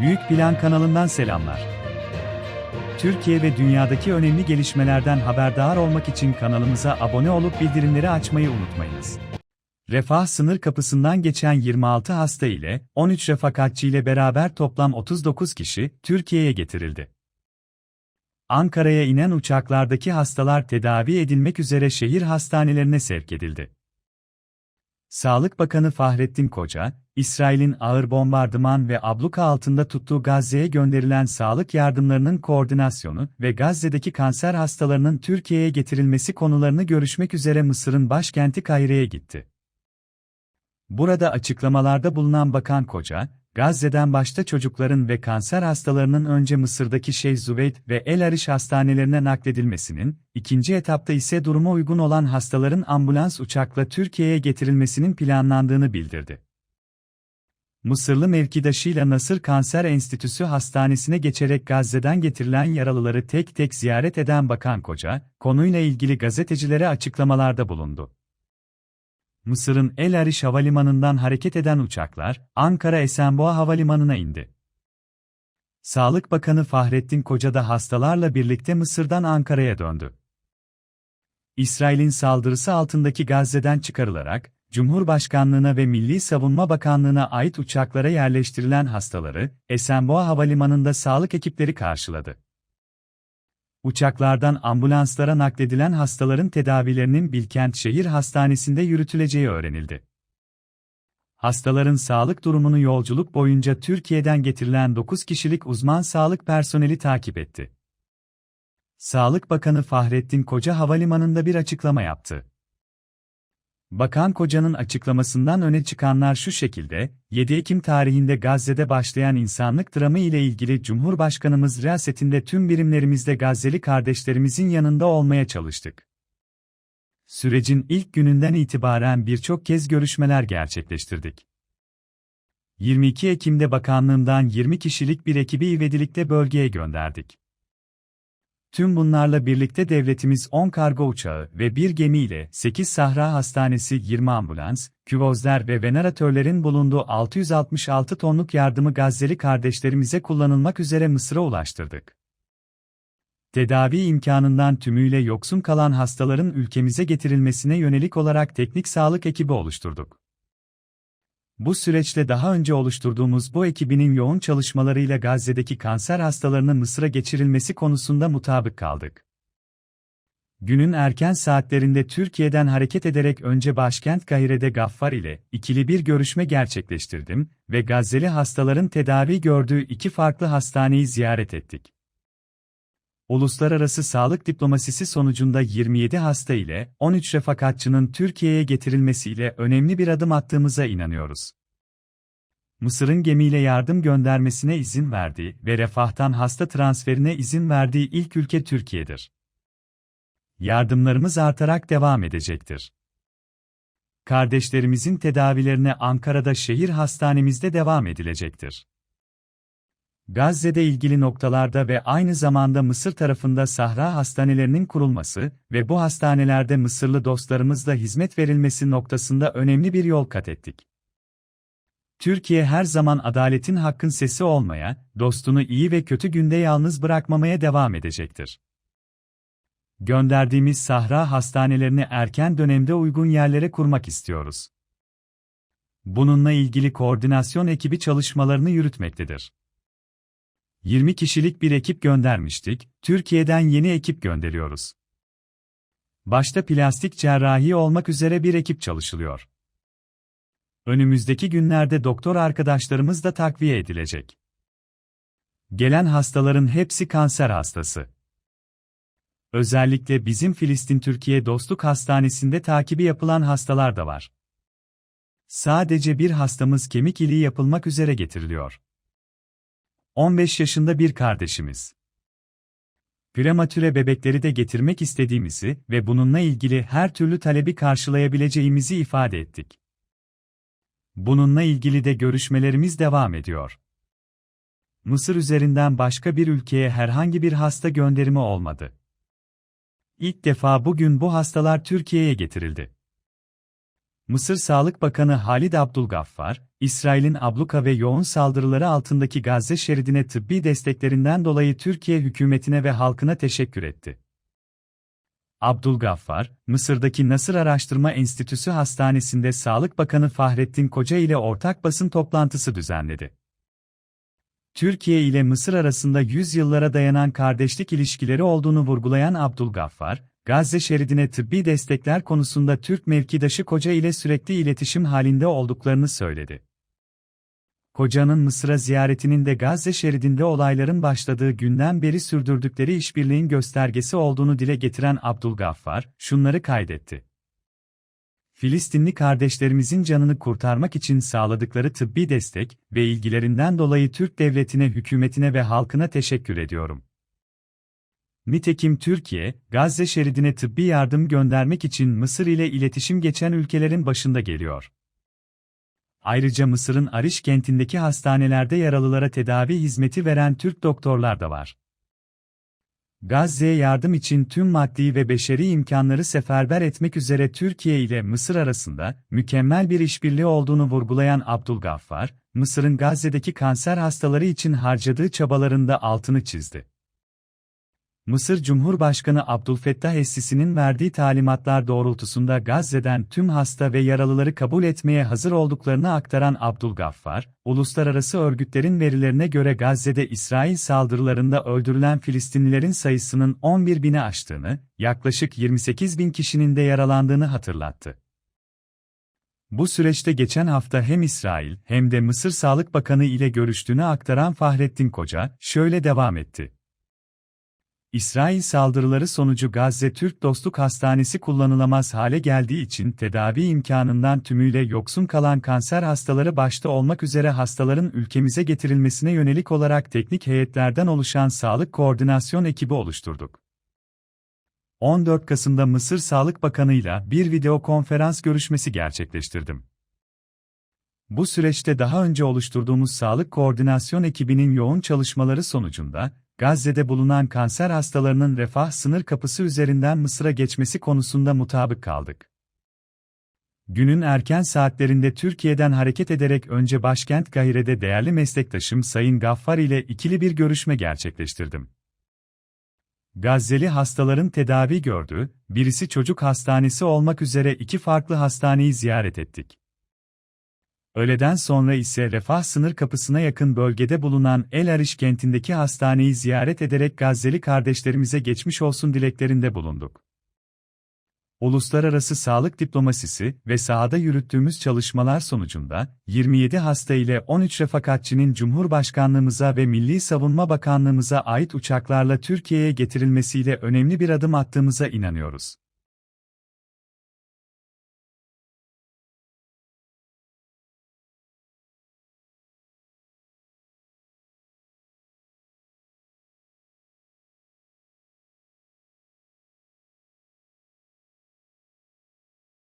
Büyük Plan kanalından selamlar. Türkiye ve dünyadaki önemli gelişmelerden haberdar olmak için kanalımıza abone olup bildirimleri açmayı unutmayınız. Refah sınır kapısından geçen 26 hasta ile 13 refakatçi ile beraber toplam 39 kişi Türkiye'ye getirildi. Ankara'ya inen uçaklardaki hastalar tedavi edilmek üzere şehir hastanelerine sevk edildi. Sağlık Bakanı Fahrettin Koca, İsrail'in ağır bombardıman ve abluka altında tuttuğu Gazze'ye gönderilen sağlık yardımlarının koordinasyonu ve Gazze'deki kanser hastalarının Türkiye'ye getirilmesi konularını görüşmek üzere Mısır'ın başkenti Kahire'ye gitti. Burada açıklamalarda bulunan Bakan Koca, Gazze'den başta çocukların ve kanser hastalarının önce Mısır'daki Şeyh Züveyd ve El Ariş hastanelerine nakledilmesinin, ikinci etapta ise duruma uygun olan hastaların ambulans uçakla Türkiye'ye getirilmesinin planlandığını bildirdi. Mısırlı mevkidaşıyla Nasır Kanser Enstitüsü Hastanesi'ne geçerek Gazze'den getirilen yaralıları tek tek ziyaret eden Bakan Koca, konuyla ilgili gazetecilere açıklamalarda bulundu. Mısır'ın El Ariş Havalimanı'ndan hareket eden uçaklar, Ankara Esenboğa Havalimanı'na indi. Sağlık Bakanı Fahrettin Koca da hastalarla birlikte Mısır'dan Ankara'ya döndü. İsrail'in saldırısı altındaki Gazze'den çıkarılarak, Cumhurbaşkanlığına ve Milli Savunma Bakanlığına ait uçaklara yerleştirilen hastaları, Esenboğa Havalimanı'nda sağlık ekipleri karşıladı. Uçaklardan ambulanslara nakledilen hastaların tedavilerinin Bilkent Şehir Hastanesi'nde yürütüleceği öğrenildi. Hastaların sağlık durumunu yolculuk boyunca Türkiye'den getirilen 9 kişilik uzman sağlık personeli takip etti. Sağlık Bakanı Fahrettin Koca havalimanında bir açıklama yaptı. Bakan Koca'nın açıklamasından öne çıkanlar şu şekilde, 7 Ekim tarihinde Gazze'de başlayan insanlık dramı ile ilgili Cumhurbaşkanımız riyasetinde tüm birimlerimizde Gazze'li kardeşlerimizin yanında olmaya çalıştık. Sürecin ilk gününden itibaren birçok kez görüşmeler gerçekleştirdik. 22 Ekim'de bakanlığımdan 20 kişilik bir ekibi ivedilikte bölgeye gönderdik. Tüm bunlarla birlikte devletimiz 10 kargo uçağı ve bir gemiyle 8 Sahra Hastanesi 20 ambulans, küvozler ve veneratörlerin bulunduğu 666 tonluk yardımı Gazze'li kardeşlerimize kullanılmak üzere Mısır'a ulaştırdık. Tedavi imkanından tümüyle yoksun kalan hastaların ülkemize getirilmesine yönelik olarak teknik sağlık ekibi oluşturduk. Bu süreçte daha önce oluşturduğumuz bu ekibinin yoğun çalışmalarıyla Gazze'deki kanser hastalarının Mısır'a geçirilmesi konusunda mutabık kaldık. Günün erken saatlerinde Türkiye'den hareket ederek önce başkent Kahire'de Gaffar ile ikili bir görüşme gerçekleştirdim ve Gazze'li hastaların tedavi gördüğü iki farklı hastaneyi ziyaret ettik. Uluslararası sağlık diplomasisi sonucunda 27 hasta ile 13 refakatçının Türkiye'ye getirilmesiyle önemli bir adım attığımıza inanıyoruz. Mısır'ın gemiyle yardım göndermesine izin verdiği ve refahtan hasta transferine izin verdiği ilk ülke Türkiye'dir. Yardımlarımız artarak devam edecektir. Kardeşlerimizin tedavilerine Ankara'da şehir hastanemizde devam edilecektir. Gazze'de ilgili noktalarda ve aynı zamanda Mısır tarafında Sahra hastanelerinin kurulması ve bu hastanelerde Mısırlı dostlarımızla hizmet verilmesi noktasında önemli bir yol kat ettik. Türkiye her zaman adaletin hakkın sesi olmaya, dostunu iyi ve kötü günde yalnız bırakmamaya devam edecektir. Gönderdiğimiz Sahra hastanelerini erken dönemde uygun yerlere kurmak istiyoruz. Bununla ilgili koordinasyon ekibi çalışmalarını yürütmektedir. 20 kişilik bir ekip göndermiştik, Türkiye'den yeni ekip gönderiyoruz. Başta plastik cerrahi olmak üzere bir ekip çalışılıyor. Önümüzdeki günlerde doktor arkadaşlarımız da takviye edilecek. Gelen hastaların hepsi kanser hastası. Özellikle bizim Filistin-Türkiye Dostluk Hastanesi'nde takibi yapılan hastalar da var. Sadece bir hastamız kemik iliği yapılmak üzere getiriliyor. 15 yaşında bir kardeşimiz. Prematüre bebekleri de getirmek istediğimizi ve bununla ilgili her türlü talebi karşılayabileceğimizi ifade ettik. Bununla ilgili de görüşmelerimiz devam ediyor. Mısır üzerinden başka bir ülkeye herhangi bir hasta gönderimi olmadı. İlk defa bugün bu hastalar Türkiye'ye getirildi. Mısır Sağlık Bakanı Halid Abdülgaffar, İsrail'in abluka ve yoğun saldırıları altındaki Gazze şeridine tıbbi desteklerinden dolayı Türkiye hükümetine ve halkına teşekkür etti. Abdülgaffar, Mısır'daki Nasır Araştırma Enstitüsü Hastanesi'nde Sağlık Bakanı Fahrettin Koca ile ortak basın toplantısı düzenledi. Türkiye ile Mısır arasında yüzyıllara dayanan kardeşlik ilişkileri olduğunu vurgulayan Abdülgaffar, Gazze şeridine tıbbi destekler konusunda Türk mevkidaşı Koca ile sürekli iletişim halinde olduklarını söyledi. Koca'nın Mısır'a ziyaretinin de Gazze şeridinde olayların başladığı günden beri sürdürdükleri işbirliğin göstergesi olduğunu dile getiren Abdülgaffar, şunları kaydetti. Filistinli kardeşlerimizin canını kurtarmak için sağladıkları tıbbi destek ve ilgilerinden dolayı Türk devletine, hükümetine ve halkına teşekkür ediyorum. Nitekim Türkiye, Gazze şeridine tıbbi yardım göndermek için Mısır ile iletişim geçen ülkelerin başında geliyor. Ayrıca Mısır'ın Ariş kentindeki hastanelerde yaralılara tedavi hizmeti veren Türk doktorlar da var. Gazze'ye yardım için tüm maddi ve beşeri imkanları seferber etmek üzere Türkiye ile Mısır arasında mükemmel bir işbirliği olduğunu vurgulayan Abdülgaffar, Mısır'ın Gazze'deki kanser hastaları için harcadığı çabalarında altını çizdi. Mısır Cumhurbaşkanı Abdülfettah Es-Sisi'nin verdiği talimatlar doğrultusunda Gazze'den tüm hasta ve yaralıları kabul etmeye hazır olduklarını aktaran Abdülgaffar, uluslararası örgütlerin verilerine göre Gazze'de İsrail saldırılarında öldürülen Filistinlilerin sayısının 11 bini aştığını, yaklaşık 28 bin kişinin de yaralandığını hatırlattı. Bu süreçte geçen hafta hem İsrail hem de Mısır Sağlık Bakanı ile görüştüğünü aktaran Fahrettin Koca, şöyle devam etti. İsrail saldırıları sonucu Gazze Türk Dostluk Hastanesi kullanılamaz hale geldiği için tedavi imkanından tümüyle yoksun kalan kanser hastaları başta olmak üzere hastaların ülkemize getirilmesine yönelik olarak teknik heyetlerden oluşan sağlık koordinasyon ekibi oluşturduk. 14 Kasım'da Mısır Sağlık Bakanı'yla bir video konferans görüşmesi gerçekleştirdim. Bu süreçte daha önce oluşturduğumuz sağlık koordinasyon ekibinin yoğun çalışmaları sonucunda, Gazze'de bulunan kanser hastalarının refah sınır kapısı üzerinden Mısır'a geçmesi konusunda mutabık kaldık. Günün erken saatlerinde Türkiye'den hareket ederek önce başkent Kahire'de değerli meslektaşım Sayın Gaffar ile ikili bir görüşme gerçekleştirdim. Gazze'li hastaların tedavi gördüğü, birisi çocuk hastanesi olmak üzere iki farklı hastaneyi ziyaret ettik. Öğleden sonra ise Refah sınır kapısına yakın bölgede bulunan El Ariş kentindeki hastaneyi ziyaret ederek Gazze'li kardeşlerimize geçmiş olsun dileklerinde bulunduk. Uluslararası sağlık diplomasisi ve sahada yürüttüğümüz çalışmalar sonucunda 27 hasta ile 13 refakatçinin Cumhurbaşkanlığımıza ve Milli Savunma Bakanlığımıza ait uçaklarla Türkiye'ye getirilmesiyle önemli bir adım attığımıza inanıyoruz.